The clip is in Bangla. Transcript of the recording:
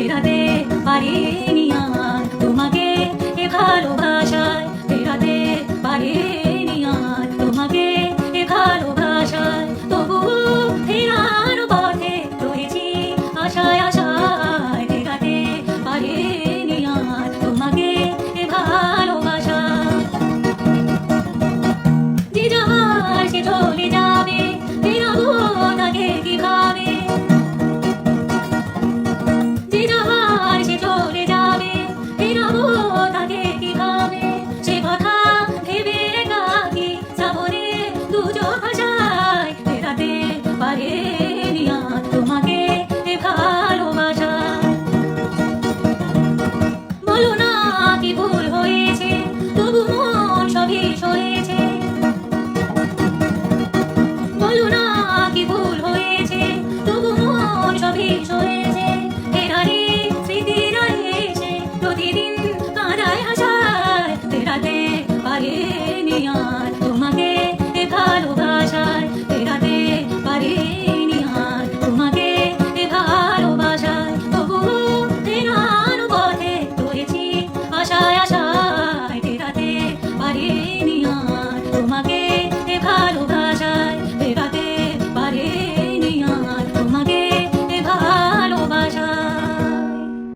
ফেরাতে পারিনি আর তোমাকে এ ভালোবাসায়। ফেরাতে পারিনি আর তোমাকে এ ভালোবাসায়। তবু ফেরার পথে রয়েছি আশায় আশায়। ফেরাতে পারিনি আর তোমাকে এ যে সে চলে যাবে কি ভুল হয়েছে? তবু মন সবই সয়েছে আশায়